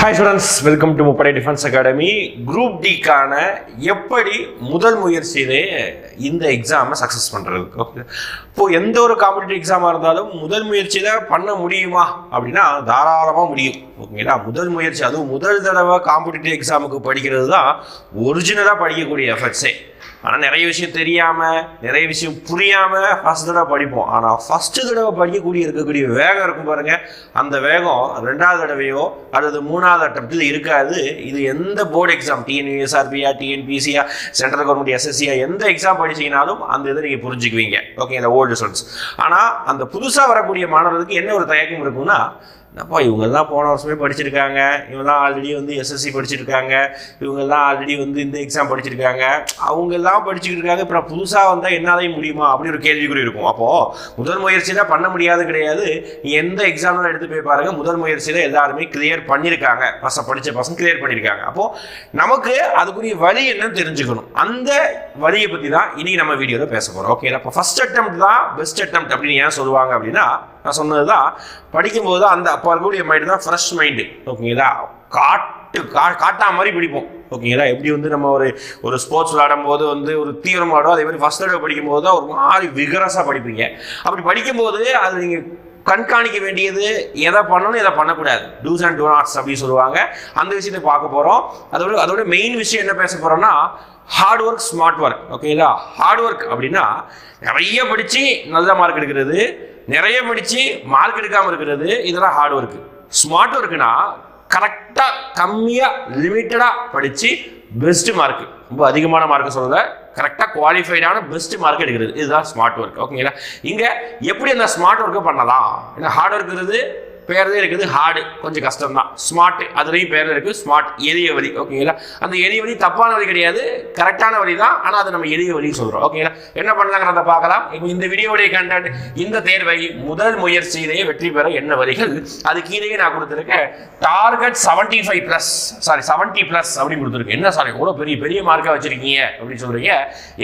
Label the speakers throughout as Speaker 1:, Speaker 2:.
Speaker 1: Hi students welcome to முப்படை defence academy group டிக்கான எப்படி முதல் முயற்சியிலே இந்த எக்ஸாமை சக்ஸஸ் பண்ணுறதுக்கு ஓகே இப்போது எந்த ஒரு காம்படிட்டிவ் எக்ஸாமாக இருந்தாலும் முதல் முயற்சியில் பண்ண முடியுமா? அப்படின்னா தாராளமாக முடியும். ஓகேங்களா முதல் முயற்சி அதுவும் முதல் தடவை காம்படிட்டிவ் எக்ஸாமுக்கு படிக்கிறது தான் ஒரிஜினலாக படிக்கக்கூடிய எஃபர்ட்ஸே ஆனால் நிறைய விஷயம் தெரியாமல் நிறைய விஷயம் புரியாமல் ஃபஸ்ட் தடவை படிப்போம். ஆனால் ஃபஸ்ட்டு தடவை படிக்கக்கூடிய இருக்கக்கூடிய வேகம் இருக்கும் பாருங்கள் அந்த வேகம் ரெண்டாவது தடவையோ அல்லது மூணாவது அட்டம்ப்டில் இருக்காது. இது எந்த போர்டு எக்ஸாம் டிஎன்யூஎஸ்ஆர்பியா டிஎன்பிசியா சென்ட்ரல் கவர்மெண்ட் எஸ்எஸ்சியா எந்த எக்ஸாம் படிச்சீங்கனாலும் அந்த இதை நீங்கள் புரிஞ்சுக்குவீங்க. ஓகே இந்த ஓல்டு ஸ்டூடெண்ட்ஸ் ஆனால் அந்த புதுசாக வரக்கூடிய மாணவர்களுக்கு என்ன ஒரு தயக்கம் இருக்குன்னா என்னப்பா இவங்கெல்லாம் போன வருஷமே படிச்சிருக்காங்க. இவங்கெல்லாம் ஆல்ரெடி வந்து எஸ்எஸ்சி படிச்சிருக்காங்க. இவங்கெல்லாம் ஆல்ரெடி வந்து இந்த எக்ஸாம் படிச்சிருக்காங்க. அவங்கெல்லாம் படிச்சுக்கிட்டு இருக்காங்க இப்போ புதுசாக வந்தால் என்னாலையும் முடியுமா? அப்படி ஒரு கேள்விக்குறி இருக்கும். அப்போது முதல் முயற்சியில் பண்ண முடியாது கிடையாது. நீ எந்த எக்ஸாம்லாம் எடுத்து போய் பாருங்க. முதல் முயற்சியில் எல்லாருமே கிளியர் பண்ணியிருக்காங்க பசங்க படித்த பசங்க கிளியர் பண்ணியிருக்காங்க அப்போது நமக்கு அதுக்குரிய வழி என்னன்னு தெரிஞ்சுக்கணும். அந்த வழியை பற்றி தான் இன்றைக்கி நம்ம வீடியோவில் பேச போகிறோம் ஓகே அப்போ ஃபஸ்ட் அட்டம் தான் பெஸ்ட் அட்டம் அப்படின்னு ஏன் சொல்லுவாங்க அப்படின்னா நான் சொன்னது தான் படிக்கும்போது அந்த அப்போ இருக்கக்கூடிய மைண்டு தான் ஃப்ரெஷ் மைண்டு ஓகேங்களா காட்டு கா காட்டா மாதிரி பிடிப்போம். ஓகேங்களா எப்படி வந்து நம்ம ஒரு ஒரு ஸ்போர்ட்ஸ் விளாடும் போது வந்து ஒரு தீவிரம் விளாடும் அதே மாதிரி ஃபஸ்ட் தடவை படிக்கும் போது தான் ஒரு மாதிரி விகரஸாக படிப்பீங்க. அப்படி படிக்கும்போது அது நீங்கள் கண்காணிக்க வேண்டியது எதை பண்ணணும் எதை பண்ணக்கூடாது. டூஸ் அண்ட் டூ நாட்ஸ் அப்படின்னு சொல்லுவாங்க. அந்த விஷயத்தை பார்க்க போகிறோம் அதோட அதோட மெயின் விஷயம் என்ன பேச போகிறோம்னா ஹார்ட் ஒர்க் ஸ்மார்ட் ஒர்க் ஓகேங்களா ஹார்ட் ஒர்க் அப்படின்னா நிறைய படித்து நல்ல மார்க் எடுக்கிறது நிறைய படித்து மார்க் எடுக்காமல் இருக்கிறது இதெல்லாம் ஹார்ட் ஒர்க்கு ஸ்மார்ட் ஒர்க்குனா கரெக்டாக கம்மியாக லிமிட்டடாக படித்து பெஸ்ட் மார்க் ரொம்ப அதிகமான மார்க் சொல்லல கரெக்டாக குவாலிஃபைடான பெஸ்ட் மார்க் எடுக்கிறது. இதுதான் ஸ்மார்ட் ஒர்க் ஓகேங்களா இங்கே எப்படி அந்த ஸ்மார்ட் ஒர்க்கை பண்ணலாம்? ஏன்னா ஹார்ட் ஒர்க்கிறது பேர்தே இருக்குது ஹார்டு கொஞ்சம் கஷ்டம் தான் ஸ்மார்ட் அதுலேயும் பேர் இருக்குது ஸ்மார்ட் எளிய வழி ஓகேங்களா அந்த எளிய வழி தப்பான வழி கிடையாது. கரெக்டான வழி தான் ஆனால் அதை நம்ம எளிய வழி சொல்கிறோம் ஓகேங்களா என்ன பண்ணலாங்கிறத பார்க்கலாம். இப்போ இந்த வீடியோடைய கண்டென்ட் இந்த தேர்வை முதல் முயற்சியிலேயே வெற்றி பெற என்ன வழிகள்? அது கீழே நான் கொடுத்துருக்கேன். Target seventy five plus sorry seventy plus அப்படின்னு கொடுத்துருக்கேன். என்ன சாரி எவ்வளோ பெரிய பெரிய மார்க்காக வச்சிருக்கீங்க? அப்படின்னு சொல்கிறீங்க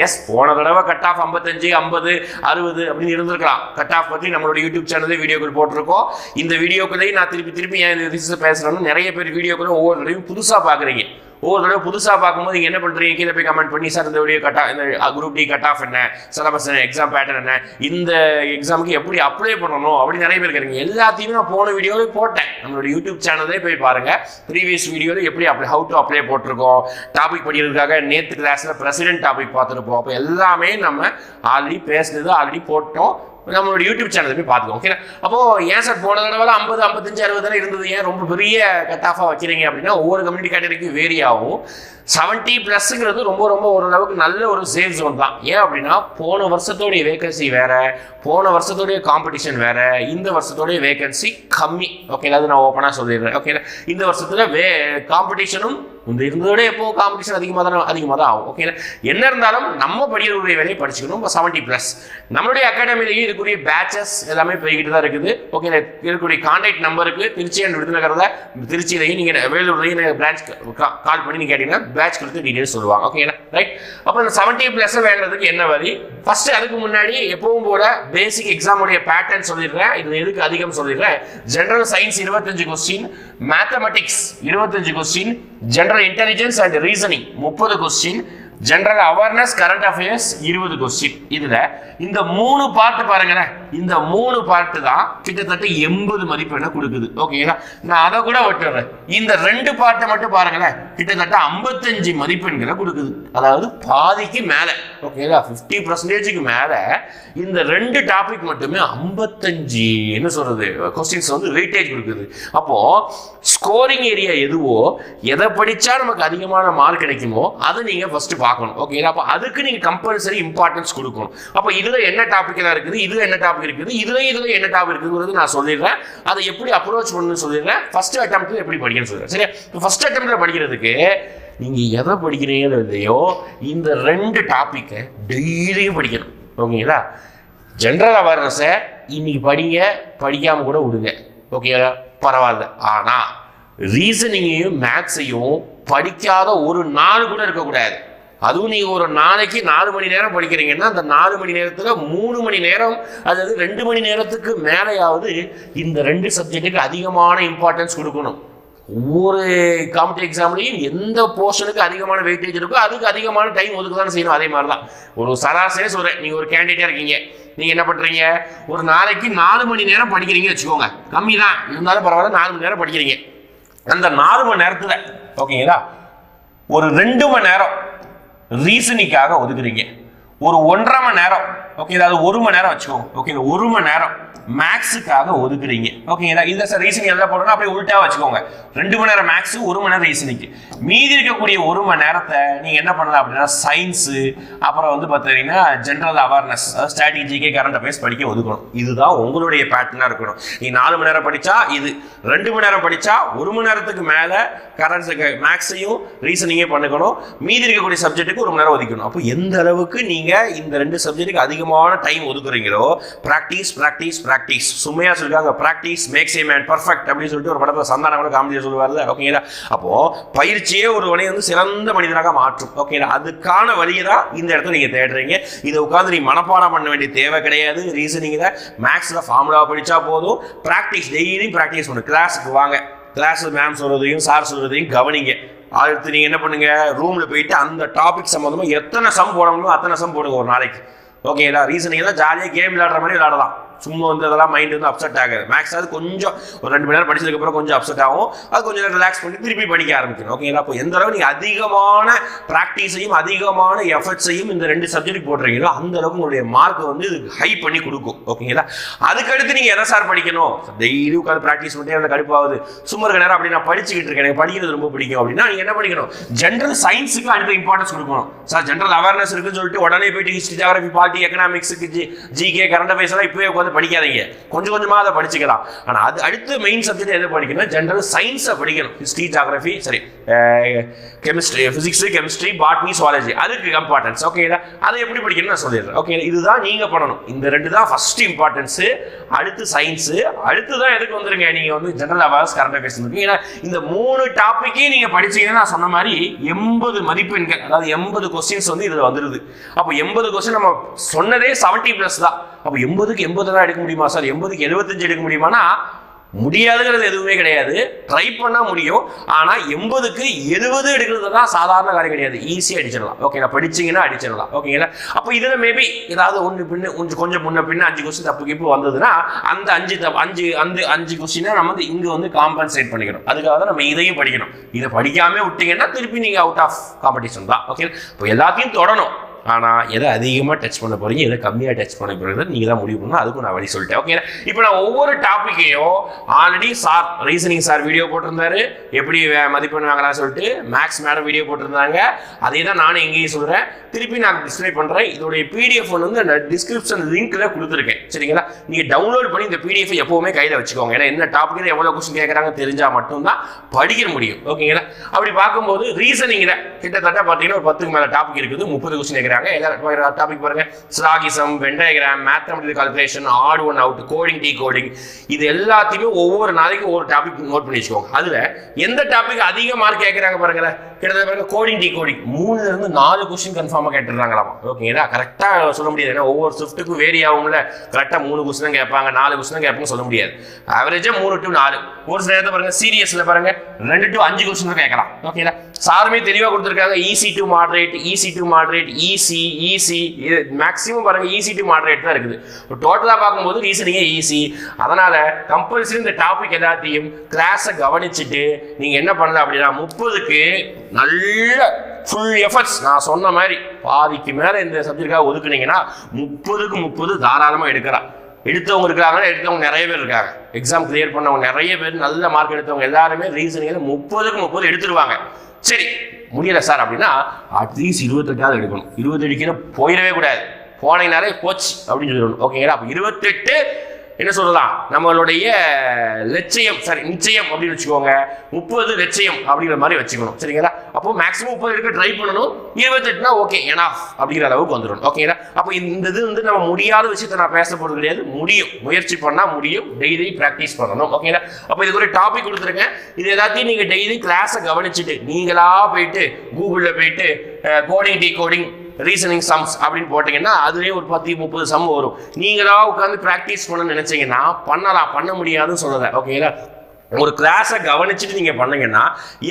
Speaker 1: எஸ் போன தடவை கட் ஆஃப் ஐம்பத்தஞ்சு ஐம்பது அறுபது அப்படின்னு இருந்திருக்கலாம். கட் ஆஃப் பற்றி நம்மளோட யூடியூப் சேனல்ல வீடியோக்கள் போட்டிருக்கோம். இந்த வீடியோ வீடியோக்களையும் நான் திருப்பி திருப்பி என் இந்த விஷயத்தை பேசுகிறேன்னு நிறைய பேர் வீடியோக்களும் ஒவ்வொரு தடவையும் புதுசாக பார்க்குறீங்க. ஒவ்வொரு தடவை புதுசாக பார்க்கும்போது நீங்கள் என்ன பண்ணுறீங்க கீழே போய் கமெண்ட் பண்ணி சார் இந்த வீடியோ கட் இந்த குரூப் டி கட் ஆஃப் என்ன? சிலபஸ் என்ன? எக்ஸாம் பேட்டர்ன் என்ன? இந்த எக்ஸாமுக்கு எப்படி அப்ளை பண்ணணும்? அப்படி நிறைய பேர் இருக்கிறீங்க எல்லாத்தையுமே நான் போன வீடியோவில் போட்டேன். நம்மளோட யூடியூப் சேனலே போய் பாருங்கள் ப்ரீவியஸ் வீடியோவில் எப்படி அப்ளை ஹவு டு அப்ளை போட்டிருக்கோம். டாபிக் படிக்கிறதுக்காக நேற்று கிளாஸில் பிரசிடென்ட் டாபிக் பார்த்துருப்போம். அப்போ எல்லாமே நம்ம ஆல்ரெடி பேசுனது ஆல்ரெடி போட்டோம். நம்மளோட யூடியூப் சேனல் போய் பார்த்துக்கோங்க ஓகே அப்போ ஏன் சார் போன தடவை ஐம்பது ஐம்பத்தஞ்சு அறுபது இருந்தது? ஏன் ரொம்ப பெரிய கட் ஆஃபாக வைக்கிறீங்க அப்படின்னா ஒவ்வொரு கம்யூனிட்டி கேட்டகரிக்கும் வேரி ஆகும். செவன்ட்டி ப்ளஸ்ங்கிறது ரொம்ப ரொம்ப ஓரளவுக்கு நல்ல ஒரு சேஃப் ஜோன் தான். ஏன் அப்படின்னா போன வருஷத்தோடைய வேகன்சி வேற போன வருஷத்தோடைய காம்படிஷன் வேற இந்த வருஷத்தோடைய வேகன்சி கம்மி. ஓகே அதாவது நான் ஓப்பனாக சொல்லிடுறேன் ஓகே இந்த வருஷத்தில் வே காம்படிஷனும் இந்த இருந்ததோட எப்போ காம்படிஷன் அதிகமாக தான் அதிகமாக தான் ஆகும். ஓகே என்ன இருந்தாலும் நம்ம படிக்கிறவருடைய வேலையை படிச்சுக்கணும். இப்போ செவன்ட்டி ப்ளஸ் நம்மளுடைய அகாடமிலேயும் இருக்கக்கூடிய பேச்சஸ் எல்லாமே போய்கிட்டு தான் இருக்குது. ஓகே இருக்கக்கூடிய கான்டாக்ட் நம்பருக்கு திருச்சி அண்ட் விருதுநகரில் திருச்சியிலையும் நீங்கள் வேலூர்லையும் நீங்கள் பிரான்ச் கால் பண்ணி நீங்கள் கேட்டிங்கன்னா பேட்ச் கொடுத்து டீட்டெயில்ஸ் சொல்லுவாங்க. ஓகேங்களா ரைட் அப்போ இந்த செவன்ட்டி ப்ளஸ் வாங்குறதுக்கு என்ன வழி? ஃபர்ஸ்ட் அதுக்கு முன்னாடி எப்பவும் போல பேசிக் எக்ஸாமுடைய பேட்டர்ன் சொல்லிடுறேன். இது எதுக்கு அதிகம் சொல்லிடுறேன்? ஜென்ரல் சயின்ஸ் இருபத்தஞ்சு கொஸ்டின் மேத்தமெட்டிக்ஸ் இருபத்தஞ்சு question general intelligence and reasoning முப்பது question general awareness current affairs இருபது கொஸ்டின் இதுல இந்த மூணு பார்ட் பாருங்களேன். இந்த மூணு பார்ட் தான் கிட்டத்தட்ட எண்பது மதிப்பெண்ணை கொடுக்குது. ஓகேங்களா நான் அதை கூட விட்டுறேன் இந்த ரெண்டு பார்ட்டை மட்டும் பாருங்களேன். கிட்டத்தட்ட ஐம்பத்தஞ்சு மதிப்பெண்களை கொடுக்குது. அதாவது பாதிக்கு மேல. ஓகேங்களா ஃபிஃப்டி பர்சன்டேஜுக்கு மேல. இந்த ரெண்டு டாபிக் மட்டுமே ஐம்பத்தஞ்சு என்ன சொல்றது. கொஸ்டின்ஸ் வந்து வெயிட்டேஜ் கொடுக்குது. அப்போ ஸ்கோரிங் ஏரியா எதுவோ எதை படிச்சா நமக்கு அதிகமான மார்க் கிடைக்குமோ அதை நீங்க ஃபர்ஸ்ட் பார்க்கணும். ஓகேங்களா அப்போ அதுக்கு நீங்கள் கம்பல்சரி இம்பார்ட்டன்ஸ் கொடுக்கணும். அப்போ இதில் என்ன டாபிக் எல்லாம் இருக்குது? இதில் என்ன டாபிக் இருக்குது? இதில் இதில் என்ன டாபிக் இருக்குங்கிறது நான் சொல்லிடுறேன். அதை எப்படி அப்ரோச் பண்ணணும்னு சொல்லிடுறேன். ஃபர்ஸ்ட் அட்டம்ப்ட்டில் எப்படி படிக்கணும்னு சொல்லிடுறேன். சரியா? இப்போ ஃபர்ஸ்ட் அட்டம்ப்ட்ல படிக்கிறதுக்கு நீங்கள் எதை படிக்கிறீங்களோ இல்லையோ இந்த ரெண்டு டாப்பிக்கை டெய்லியும் படிக்கணும். ஓகேங்களா ஜென்ரல் அவேர்னஸை இன்னைக்கு படிங்க படிக்காமல் கூட விடுங்க. ஓகேங்களா பரவாயில்ல. ஆனால் ரீசனிங்கையும் மேக்ஸையும் படிக்காத ஒரு நாள் கூட இருக்கக்கூடாது. அதுவும் நீங்கள் ஒரு நாளைக்கு நாலு மணி நேரம் படிக்கிறீங்கன்னா அந்த நாலு மணி நேரத்தில் மூணு மணி நேரம் அதாவது ரெண்டு மணி நேரத்துக்கு மேலேயாவது இந்த ரெண்டு சப்ஜெக்ட்டுக்கு அதிகமான இம்பார்ட்டன்ஸ் கொடுக்கணும். ஒவ்வொரு காம்படிட்டிவ் எக்ஸாம்லையும் எந்த போர்ஷனுக்கு அதிகமான வெயிட்டேஜ் இருக்கோ அதுக்கு அதிகமான டைம் ஒதுக்க தான் செய்யணும். அதே மாதிரி தான் ஒரு சராசரியாக சொல்கிறேன் நீங்கள் ஒரு கேண்டிடேட்டாக இருக்கீங்க. நீங்கள் என்ன பண்ணுறீங்க ஒரு நாளைக்கு நாலு மணி நேரம் படிக்கிறீங்கன்னு வச்சுக்கோங்க. கம்மி தான் இருந்தாலும் பரவாயில்ல நாலு மணி நேரம் படிக்கிறீங்க. அந்த நாலு மணி நேரத்தில் ஓகேங்களா? ஒரு ரெண்டு மணி நேரம் ரீசனிக்காக ஒதுக்குறீங்க. ஒரு ஒன்றரை மணி நேரம் ஓகே அதாவது ஒரு மணி நேரம் வச்சுக்கோங்க. ஓகே ஒரு மணி நேரம் மேக்ஸுக்காக ஒதுக்குறீங்க. ஓகேங்களா இந்த சார் ரீசனிங் எல்லாம் போடணும் அப்படியே உள்ட்டா வச்சுக்கோங்க. ரெண்டு மணி நேரம் மேக்ஸ் ஒரு மணி நேரம் ரீசனிங்க்கு மீதி இருக்கக்கூடிய ஒரு மணி நேரத்தை நீங்கள் என்ன பண்ணலாம் அப்படின்னா சயின்ஸு அப்புறம் வந்து பார்த்தீங்கன்னா ஜென்ரல் அவேர்னஸ் அதாவது ஸ்ட்ராட்டஜிக்கே கரண்ட் அஃபேர்ஸ் படிக்க ஒதுக்கணும். இதுதான் உங்களுடைய பேட்டர்னாக இருக்கணும். நீ நாலு மணி நேரம் படித்தா இது ரெண்டு மணி நேரம் படித்தா ஒரு மணி நேரத்துக்கு மேலே கரண்ட்ஸுக்கு மேக்ஸையும் ரீசனிங்கே பண்ணிக்கணும். மீதி இருக்கக்கூடிய சப்ஜெக்ட்டுக்கு ஒரு மணி நேரம் ஒதுக்கணும். அப்போ எந்த அளவுக்கு நீங்கள் இந்த ரெண்டு சப்ஜெக்ட்டுக்கு அதிகமான டைம் ஒதுக்குறீங்களோ ப்ராக்டிஸ் ப்ராக்டிஸ் ப்ராக்டிஸ் சுமையாக சொல்லுவாங்க practice makes a man perfect அப்படின்னு சொல்லிட்டு ஒரு படத்தில் சந்தானம் கூட காமெடியாக சொல்லுவார்ல ஓகேங்களா? அப்போ பயிற்சியே ஒரு வழியை வந்து சிறந்த மனிதனாக மாற்றும் ஓகேங்களா? அதுக்கான வழியை தான் இந்த இடத்துல நீங்கள் தேடுறீங்க. இதை உட்காந்து நீ மனப்பாடம் பண்ண வேண்டிய தேவை கிடையாது. ரீசனிங்கில் மேக்ஸில் ஃபார்முலா படித்தா போதும். ப்ராக்டிஸ் டெய்லி ப்ராக்டிஸ் பண்ணு கிளாஸுக்கு வாங்க. கிளாஸில் மேம் சொல்றதையும் சார் சொல்றதையும் கவனிங்க. அடுத்து நீங்கள் என்ன பண்ணுங்கள் ரூமில் போயிட்டு அந்த டாபிக் சம்மந்தமாக எத்தனை சம் போட முடியுமோ அத்தனை சம் போடுங்க ஒரு நாளைக்கு. ஓகேங்களா ரீசனிங் தான் ஜாலியாக கேம் விளையாடுற மாதிரி விளையாடலாம். சும்மா வந்து அதெல்லாம் மைண்ட் வந்து அப்செட் ஆகாது. மேக்ஸ் அது கொஞ்சம் ஒரு ரெண்டு மணி நேரம் படிச்சதுக்கப்புறம் கொஞ்சம் அப்செட் ஆகும். அது கொஞ்சம் நேரம் ரிலாக்ஸ் பண்ணி திருப்பி படிக்க ஆரம்பிக்கணும். ஓகேங்களா அப்போ எந்த அளவு நீங்கள் அதிகமான ப்ராக்டிஸையும் அதிகமான எஃபர்ட்ஸையும் இந்த ரெண்டு சப்ஜெக்ட் போடுறீங்களோ அந்த அளவுக்கு உங்களுடைய மார்க் வந்து இது ஹை பண்ணி கொடுக்கும். ஓகேங்களா அதுக்கடுத்து நீங்கள் எதை சார் படிக்கணும்? டெய்லி உட்காந்து ப்ராக்டிஸ் பண்ணி அந்த கடுப்பாகுது. சும்மா இருக்க நேரம் அப்படி நான் படிச்சுக்கிட்டு இருக்கேன். எனக்கு படிக்கிறது ரொம்ப பிடிக்கும் அப்படின்னா நீங்கள் என்ன படிக்கணும்? ஜென்ரல் சயின்ஸுக்கு அடுத்த இம்பார்ட்டன்ஸ் கொடுக்கணும். சார் ஜென்ரல் அவேர்னஸ் இருக்குன்னு சொல்லிட்டு உடனே போயிட்டு ஹிஸ்ட்ரி ஜியாகிரபி பாலிட்டி எக்கனாமிக்ஸுக்கு ஜி ஜிகே கரண்ட் அஃபேர்ஸ் எல்லாம் இப்போவே வந்து படிக்காதீங்க. கொஞ்சம் கொஞ்சமாக அதை படிச்சுக்கலாம். ஆனால் அது அடுத்து மெயின் சப்ஜெக்ட் எதை படிக்கணும்? ஜென்ரல் சயின்ஸை படிக்கணும். ஹிஸ்ட்ரி ஜியாகிரபி சரி chemistry physics chemistry botany zoology அதுக்கு இம்பார்ட்டன்ஸ் ஓகேங்களா அதை எப்படி படிக்கணும்னு நான் சொல்லிடுறேன். ஓகே இதுதான் நீங்கள் பண்ணணும். இந்த ரெண்டு தான் ஃபர்ஸ்ட் இம்பார்ட்டன்ஸு அடுத்து சயின்ஸு அடுத்து தான் எதுக்கு வந்துருங்க? நீங்கள் வந்து ஜென்ரல் அவேர்ஸ் கரண்ட் அஃபேர்ஸ் ஏன்னா இந்த மூணு டாப்பிக்கே நீங்கள் படிச்சீங்கன்னா நான் சொன்ன மாதிரி எண்பது மதிப்பெண்கள் அதாவது எண்பது கொஸ்டின்ஸ் வந்து இதில் வந்துருது. அப்போ எண்பது கொஸ்டின் நம்ம சொன்னதே செவன்ட்டி ப்ளஸ் தான். அப்போ எண்பதுக்கு எண்பது தான் எடுக்க முடியுமா சார்? எண்பதுக்கு எழுபத்தஞ்சு எடுக்க முடியுமானா? முடியாதுங்கிறது எதுவுமே கிடையாது. ட்ரை பண்ணால் முடியும். ஆனால் எண்பதுக்கு எழுபது எடுக்கிறது தான் சாதாரண காரியம் கிடையாது. ஈஸியாக அடிச்சிடலாம். ஓகேங்களா படிச்சீங்கன்னா அடிச்சிடலாம். ஓகேங்களா அப்போ இதில் மேபி ஏதாவது ஒன்று பின்னு கொஞ்சம் கொஞ்சம் முன்ன பின்ன அஞ்சு கொஸ்டின் தப்பு கிப்பு வந்ததுன்னா அந்த அஞ்சு தப்பு அஞ்சு அந்த அஞ்சு கொஸ்டினை நம்ம வந்து இங்கே வந்து காம்பன்சேட் பண்ணிக்கணும். அதுக்காக தான் நம்ம இதையும் படிக்கணும். இதை படிக்காமல் விட்டீங்கன்னா திருப்பி நீங்கள் அவுட் ஆஃப் காம்படிஷன் தான். ஓகே இப்போ எல்லாத்தையும் தொடணும். ஆனால் எதை அதிகமாக டச் பண்ண போறீங்க எதை கம்மியாக டச் பண்ண போறீங்க நீங்கள் தான் முடிவு பண்ணணும். அதுக்கும் நான் வழி சொல்லிட்டேன். ஓகே இப்போ நான் ஒவ்வொரு டாப்பிக்கையும் already sir reasoning sir video போட்டிருந்தாரு. எப்படி வே- மதிப்பெண் வாங்கலாம் சொல்லிட்டு மேக்ஸ் மேடம் வீடியோ போட்டிருந்தாங்க. அதே தான் நானும் எங்கேயும் சொல்கிறேன் திருப்பி நான் டிஸ்பிளே பண்ணுறேன் இதோடைய பிடிஎஃப் வந்து நான் டிஸ்கிரிப்ஷன் லிங்க்கில் கொடுத்துருக்கேன். சரிங்களா? நீங்கள் டவுன்லோட் பண்ணி இந்த பிடிஎஃப் எப்பவுமே கையில் வச்சுக்கோங்க. ஏன்னா என்ன டாபிக் எவ்வளோ கொஸ்டின் கேட்குறாங்க தெரிஞ்சால் மட்டும்தான் படிக்க முடியும். ஓகேங்களா அப்படி பார்க்கும்போது ரீசனிங்கில் கிட்டத்தட்ட பார்த்தீங்கன்னா ஒரு பத்துக்கு மேலே டாபிக் இருக்குது. முப்பது கொஸ்டின் கேட்குறாங்க எல்லா டாபிக் பாருங்க. Syllogism venn diagram mathematic calculation odd one out coding decoding இது எல்லாத்தையுமே ஒவ்வொரு நாளைக்கு ஒவ்வொரு டாபிக் நோட் பண்ணி வச்சுக்கோங்க. அதுல எந்த டாபிக் அதிக மார்க் கேட்குறாங்க பாருங்களேன். கிட்டத்தட்ட பாருங்க கோடிங் டீ கோடிங் மூணுல இருந்து நாலு கொஸ்டின் கன்ஃபார்மாக கேட்டுறாங்களா ஓகேங்களா கரெக்டாக சொல்ல முடியாது. ஏன்னா ஒவ்வொரு ஷிஃப்ட்டுக்கும் வேரி ஆகும்ல. கரெக்டாக மூணு கொஸ்டின் கேட்பாங்க நாலு கொஸ்டின் கேட்பாங்க சொல்ல முடியாது. ஆவரேஜாக மூணு டு நாலு. ஒரு சில நேரத்தை பாருங்க சீரியஸ்ல பாருங்க ரெண்டு டு அஞ்சு கொஸ்டின் கேட்கலாம். ஓகேங்களா சாருமே தெளிவாக கொடுத்துருக்காங்க. Easy to moderate easy to moderate easy easy e, இது மேக்ஸிமம் பாருங்கள் ஈஸி டு மாடரேட் தான் இருக்குது. டோட்டலாக பார்க்கும்போது ரீசனிங்கே ஈஸி அதனால் கம்பல்சரி இந்த டாபிக் எல்லாத்தையும் கிளாஸை கவனிச்சுட்டு நீங்கள் என்ன பண்ணலாம் அப்படின்னா முப்பதுக்கு நல்ல ஃபுல் எஃபர்ட்ஸ் நான் சொன்ன மாதிரி பாதிக்கு மேலே இந்த சப்ஜெக்டாக ஒதுக்குனீங்கன்னா முப்பதுக்கு முப்பது தாராளமாக எடுக்கலாம். எடுத்தவங்க இருக்கிறாங்கன்னா எடுத்தவங்க நிறைய பேர் இருக்காங்க. எக்ஸாம் கிளியர் பண்ணவங்க நிறைய பேர் நல்ல மார்க் எடுத்தவங்க எல்லாருமே ரீசனிங்கில் முப்பதுக்கு முப்பது எடுத்துருவாங்க. சரி முடியலை சார் அப்படின்னா அட்லீஸ்ட் இருபத்தெட்டாவது எடுக்கணும். இருபத்தெட்டுக்குன்னு போயிடவே கூடாது. போனீங்கனாலே போச்சு அப்படின்னு சொல்லணும் ஓகேங்களா? அப்போ இருபத்தெட்டு என்ன சொல்லலாம் நம்மளுடைய லட்சியம் சரி நிச்சயம் அப்படின்னு வச்சுக்கோங்க. முப்பது லட்சியம் அப்படிங்கிற மாதிரி வச்சுக்கணும். சரிங்களா? அப்போ மேக்ஸிமம் முப்பது எடுக்க ட்ரை பண்ணணும். இருபத்தெட்டுனா ஓகே ஏனா அப்படிங்கிற அளவுக்கு வந்துடணும். ஓகேங்களா அப்போ இந்த இது வந்து நம்ம முடியாத விஷயத்த நான் பேச போகிறது கிடையாது. முடியும். முயற்சி பண்ணால் முடியும். டெய்லி ப்ராக்டிஸ் பண்ணணும். ஓகேங்களா அப்போ இதுக்கு ஒரு டாபிக் கொடுத்துருக்கேன். இது எல்லாத்தையும் நீங்கள் டெய்லி கிளாஸை கவனிச்சுட்டு நீங்களா போயிட்டு கூகுளில் போயிட்டு coding decoding reasoning sums அப்படின்னு போட்டீங்கன்னா அதுவே ஒரு பத்து முப்பது சம் வரும். நீங்களா உட்காந்து ப்ராக்டிஸ் பண்ண நினைச்சீங்கன்னா பண்ணலாம். பண்ண முடியாதுன்னு சொல்லலை ஓகேங்களா ஒரு கிளாஸை கவனிச்சுட்டு நீங்கள் பண்ணீங்கன்னா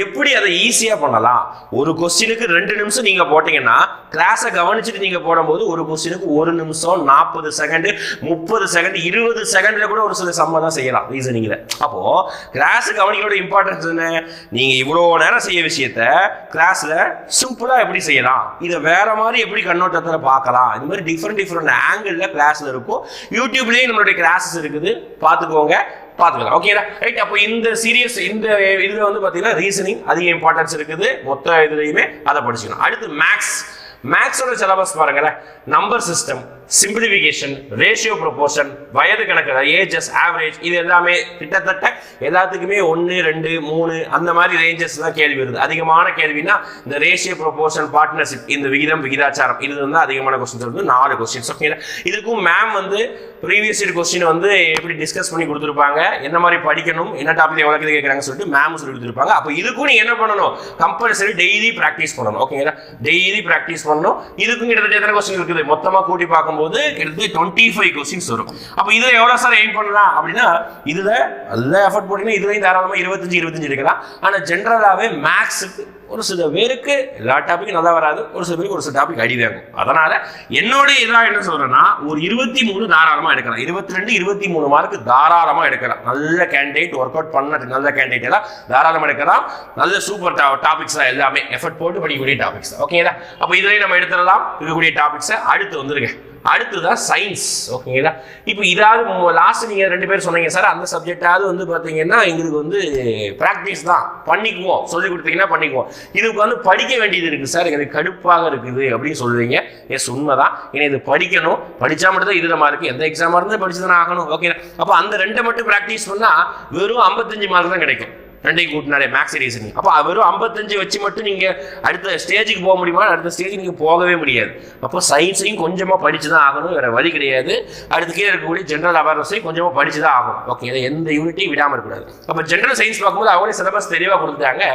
Speaker 1: எப்படி அதை ஈஸியாக பண்ணலாம்? ஒரு கொஸ்டினுக்கு ரெண்டு நிமிஷம் நீங்கள் போட்டிங்கன்னா கிளாஸை கவனிச்சுட்டு நீங்கள் போடும்போது ஒரு கொஸ்டினுக்கு ஒரு நிமிஷம் நாற்பது செகண்டு முப்பது செகண்ட் இருபது செகண்டில் கூட ஒரு சில சம்மர் தான் செய்யலாம் ரீசனிங்கில் அப்போது கிளாஸ் கவனிக்கோட இம்பார்ட்டன்ஸ் என்ன? நீங்கள் இவ்வளோ நேரம் செய்ய விஷயத்த கிளாஸில் சிம்பிளாக எப்படி செய்யலாம்? இதை வேற மாதிரி எப்படி கண்ணோட்டத்தில் பார்க்கலாம்? இந்த மாதிரி டிஃப்ரெண்ட் டிஃப்ரெண்ட் ஆங்கிளில் கிளாஸில் இருக்கும். யூடியூப்லேயும் நம்மளுடைய கிளாஸஸ் இருக்குது. பார்த்துக்கோங்க. பார்த்துக்கலாம். ஓகேடா ரைட் அப்போ இந்த சீரியஸ் இந்த இதில் வந்து பார்த்தீங்கன்னா ரீசனிங் அதிக இம்பார்ட்டன்ஸ் இருக்குது. மொத்த இதுலையுமே அதை படிச்சுக்கணும். அடுத்து மேக்ஸ் மேக்ஸோட சிலபஸ் பாருங்களேன். Number system simplification ratio proportion வயது கணக்கு ஏஜஸ் ஆவரேஜ் இது எல்லாமே கிட்டத்தட்ட எல்லாத்துக்குமே ஒன்று ரெண்டு மூணு அந்த மாதிரி ரேஞ்சஸ் தான் கேள்வி வருது. அதிகமான கேள்வினா இந்த ரேஷியோ ப்ரொபோர்ஷன் பார்ட்னர்ஷிப் இந்த விகிதம் விகிதாச்சாரம் இது வந்து அதிகமான கொஸ்டின்ஸ் வந்து நாலு கொஸ்டின்ஸ் ஓகேங்களா இதுக்கும் மேம் வந்து ப்ரீவியஸ் இயர் கொஸ்டின் வந்து எப்படி டிஸ்கஸ் பண்ணி கொடுத்துருப்பாங்க என்ன மாதிரி படிக்கணும் என்ன டாபிக் எவ்வளோ கேட்குறாங்கன்னு சொல்லிட்டு மேம் சொல்லி கொடுத்துருப்பாங்க. அப்போ இதுக்கும் நீ என்ன பண்ணணும்? கம்பல்சரி டெய்லி ப்ராக்டிஸ் பண்ணணும் ஓகேங்களா டெய்லி ப்ராக்டிஸ் பண்ணணும். இதுக்கும் கிட்டத்தட்ட எத்தனை கொஸ்டின் இருக்குது? மொத்தமாக கூட்டி பார்க்கும்போது கிட்டத்தட்ட டுவெண்ட்டி ஃபைவ் கொஸ்டின்ஸ் வரும். அப்போ இதில் எவ்வளோ சார் எய்ம் பண்ணலாம்? அப்படின்னா இதில் அதில் எஃபர்ட் போட்டிங்கன்னா இதுலையும் தாராளமாக இருபத்தஞ்சு இருபத்தஞ்சு எடுக்கலாம். ஆனால் ஜென்ரலாகவே மேக்ஸுக்கு ஒரு சில பேருக்கு எல்லா டாப்பிக்கும் நல்லா வராது. ஒரு சில பேருக்கு ஒரு சில டாபிக் அடி வேணும் அதனால என்னோட இதாக என்ன சொல்றேன்னா ஒரு இருபத்தி மூணு தாராளமாக எடுக்கலாம். இருபத்தி ரெண்டு இருபத்தி மூணு மார்க்கு தாராளமாக எடுக்கலாம். நல்ல கேண்டிடேட் ஒர்க் அவுட் பண்ண நல்ல கேண்டிடேட் எல்லாம் தாராளமாக எடுக்கலாம். நல்ல சூப்பர் டாபிக்ஸ் தான் எல்லாமே எஃபர்ட் போட்டு படிக்கக்கூடிய டாபிக்ஸ் ஓகேங்களா அப்போ இதுலேயும் நம்ம எடுத்துடலாம். இருக்கக்கூடிய டாபிக்ஸை அடுத்து வந்துருங்க. அடுத்ததான் சயின்ஸ் ஓகேங்களா இப்போ இதாவது லாஸ்ட் நீங்கள் ரெண்டு பேர் சொன்னீங்க சார் அந்த சப்ஜெக்டாவது வந்து பார்த்தீங்கன்னா எங்களுக்கு வந்து ப்ராக்டிஸ் தான். பண்ணிக்குவோம். சொல்லி கொடுத்தீங்கன்னா பண்ணிக்குவோம். இதுக்கு வந்து படிக்க வேண்டியது இருக்குது சார். எனக்கு கடுப்பாக இருக்குது அப்படின்னு சொல்லுவீங்க எஸ் உண்மைதான். ஏன்னா இது படிக்கணும். படித்தா மட்டும் தான் இதில் இருக்குது எந்த எக்ஸாமாக இருந்தால் படிச்சு தானே ஆகணும் ஓகே அப்போ அந்த ரெண்டை மட்டும் ப்ராக்டிஸ் பண்ணால் வெறும் ஐம்பத்தஞ்சு மார்க் தான் கிடைக்கும். ரெண்டையும் கூட்டினாலே மேக்ஸ் ரீசனிங் அப்போ வெறும் ஐம்பத்தஞ்சு வச்சு மட்டும் நீங்கள் அடுத்த ஸ்டேஜுக்கு போக முடியுமா? அடுத்த ஸ்டேஜுக்கு நீங்கள் போகவே முடியாது. அப்போ சயின்ஸையும் கொஞ்சமாக படித்து தான் ஆகணும் வேறு வழி கிடையாது. அடுத்து கீழே இருக்கக்கூடிய ஜென்ரல் அவேர்னஸையும் கொஞ்சமாக படித்து தான் ஆகணும். ஓகே இதை எந்த யூனிட்டையும் விடாமல் இருக்கக்கூடாது. அப்போ ஜென்ரல் சயின்ஸ் பார்க்கும்போது அவங்களே சிலபஸ் தெளிவாக கொடுத்துட்டாங்க.